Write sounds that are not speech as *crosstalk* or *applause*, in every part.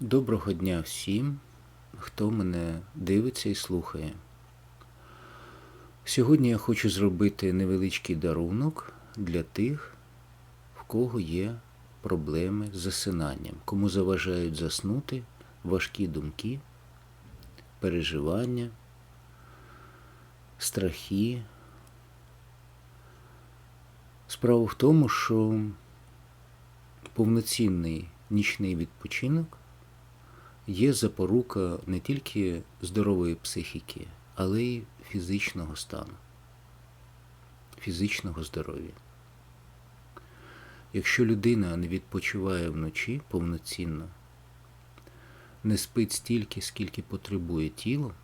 Доброго дня всім, хто мене дивиться і слухає. Сьогодні я хочу зробити невеличкий дарунок для тих, в кого є проблеми з засинанням, кому заважають заснути важкі думки, переживання, страхи. Справа в тому, що повноцінний нічний відпочинок є запорука не тільки здорової психіки, але й фізичного стану, фізичного здоров'я. Якщо людина не відпочиває вночі повноцінно, не спить стільки, скільки потребує тіло,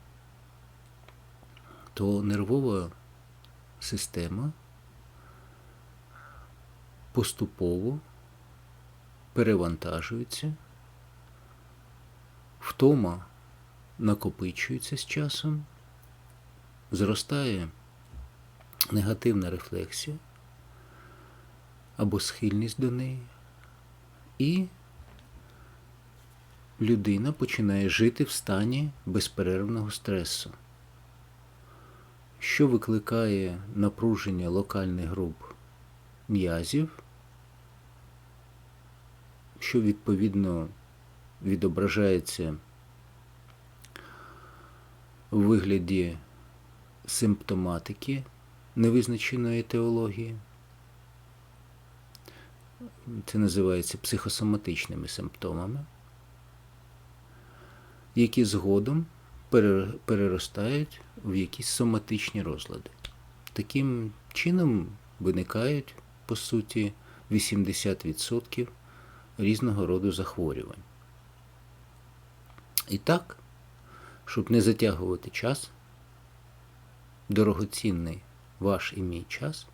то нервова система поступово перевантажується, втома накопичується з часом, зростає негативна рефлексія або схильність до неї, і людина починає жити в стані безперервного стресу, що викликає напруження локальних груп м'язів, що відповідно відображається у вигляді симптоматики невизначеної теології. Це називається психосоматичними симптомами, які згодом переростають в якісь соматичні розлади. Таким чином виникають, по суті, 80% різного роду захворювань. І так, щоб не затягувати час, дорогоцінний ваш і мій час,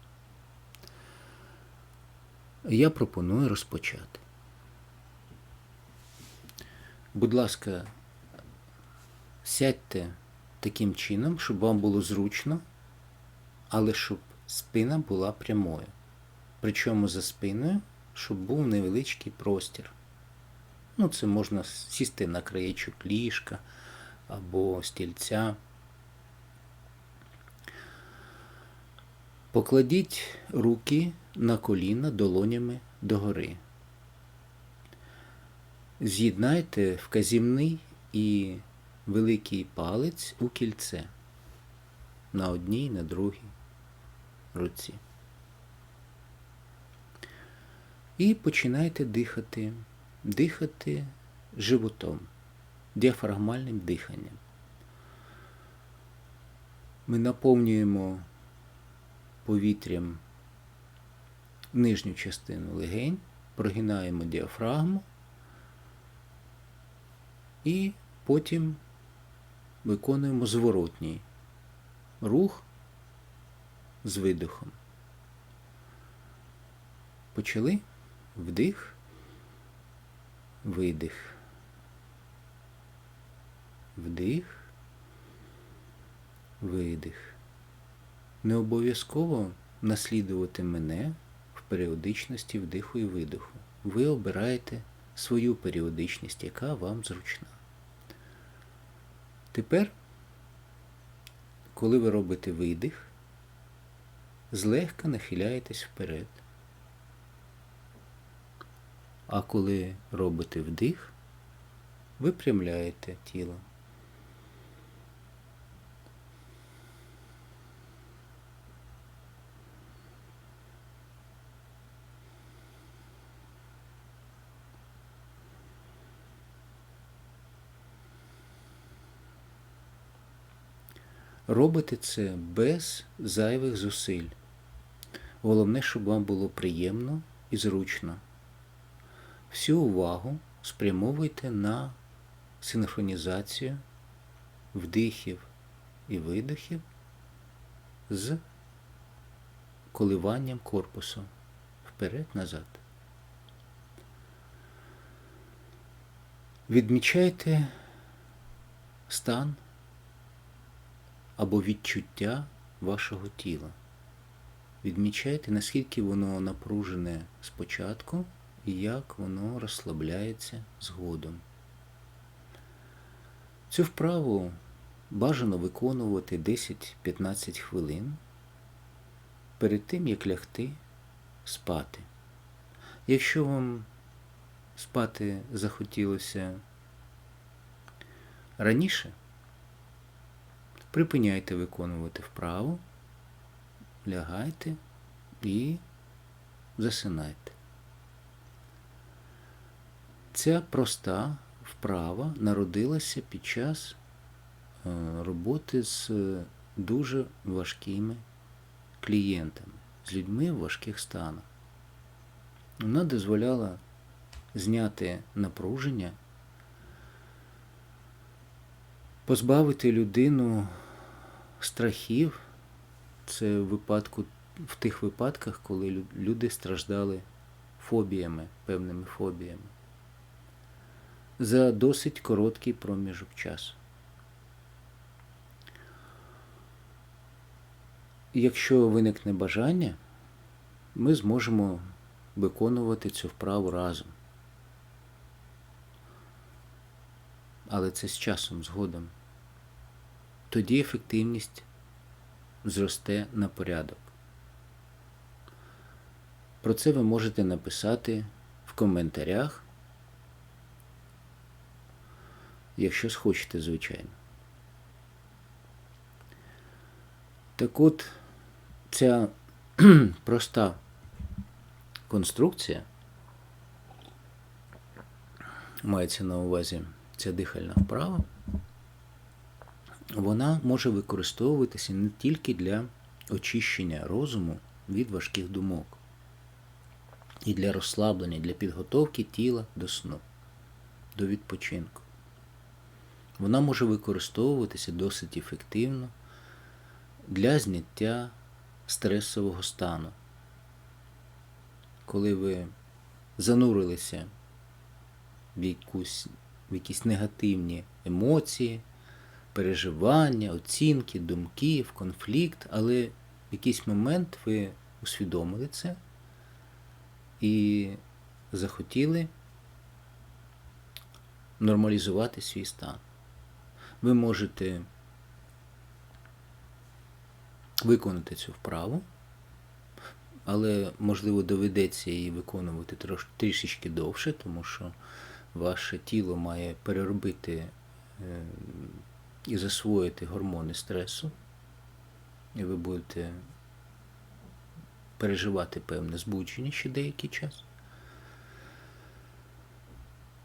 я пропоную розпочати. Будь ласка, сядьте таким чином, щоб вам було зручно, але щоб спина була прямою. Причому за спиною, щоб був невеличкий простір. Ну, це можна сісти на краєчок ліжка або стільця. Покладіть руки на коліна долонями догори. З'єднайте вказівний і великий палець у кільце на одній, на другій руці. І починайте дихати, дихати животом, діафрагмальним диханням. Ми наповнюємо повітрям нижню частину легень, прогинаємо діафрагму і потім виконуємо зворотній рух з видихом. Почали вдих, видих, вдих, видих. Не обов'язково наслідувати мене в періодичності вдиху і видиху. Ви обираєте свою періодичність, яка вам зручна. Тепер, коли ви робите видих, злегка нахиляєтесь вперед. А коли робите вдих, випрямляєте тіло. Робите це без зайвих зусиль. Головне, щоб вам було приємно і зручно. Всю увагу спрямовуйте на синхронізацію вдихів і видихів з коливанням корпусу вперед-назад. Відмічайте стан або відчуття вашого тіла. Відмічайте, наскільки воно напружене спочатку і як воно розслабляється згодом. Цю вправу бажано виконувати 10-15 хвилин перед тим, як лягти спати. Якщо вам спати захотілося раніше, припиняйте виконувати вправу, лягайте і засинайте. Ця проста вправа народилася під час е, роботи з дуже важкими клієнтами, з людьми в важких станах. Вона дозволяла зняти напруження, позбавити людину страхів. Це в випадку, в тих випадках, коли люди страждали фобіями, певними фобіями. За досить короткий проміжок часу. Якщо виникне бажання, ми зможемо виконувати цю вправу разом. Але це з часом, згодом. Тоді ефективність зросте на порядок. Про це ви можете написати в коментарях, якщо схочете, звичайно. Так от, ця *clears throat* проста конструкція мається на увазі ця дихальна вправа, вона може використовуватися не тільки для очищення розуму від важких думок, і для розслаблення, для підготовки тіла до сну, до відпочинку. Вона може використовуватися досить ефективно для зняття стресового стану. Коли ви занурилися в, якусь, в якісь негативні емоції, переживання, оцінки, думки, в конфлікт, але в якийсь момент ви усвідомили це і захотіли нормалізувати свій стан. Ви можете виконати цю вправу, але, можливо, доведеться її виконувати трішечки довше, тому що ваше тіло має переробити е, і засвоїти гормони стресу, і ви будете переживати певне збудження ще деякий час.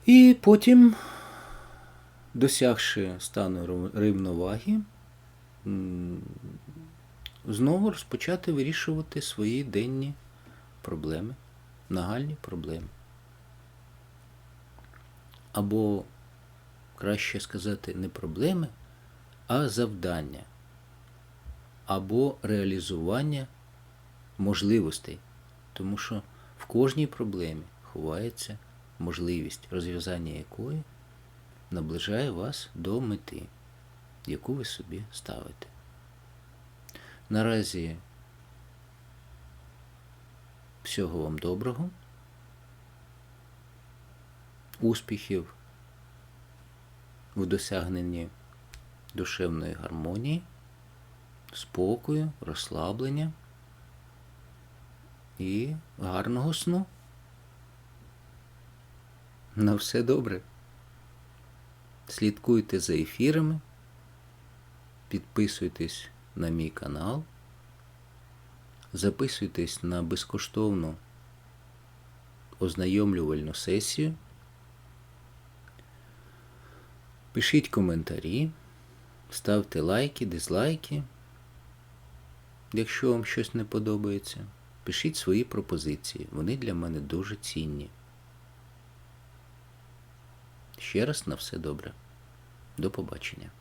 І потім, досягши стану рівноваги, знову розпочати вирішувати свої денні проблеми, нагальні проблеми. Або, краще сказати, не проблеми, а завдання, або реалізування можливостей. Тому що в кожній проблемі ховається можливість, розв'язання якої наближає вас до мети, яку ви собі ставите. Наразі всього вам доброго, успіхів в досягненні душевної гармонії, спокою, розслаблення і гарного сну. На все добре. Слідкуйте за ефірами, підписуйтесь на мій канал, записуйтесь на безкоштовну ознайомлювальну сесію, пишіть коментарі, ставте лайки, дизлайки, якщо вам щось не подобається. Пишіть свої пропозиції, вони для мене дуже цінні. Ще раз на все добре. До побачення.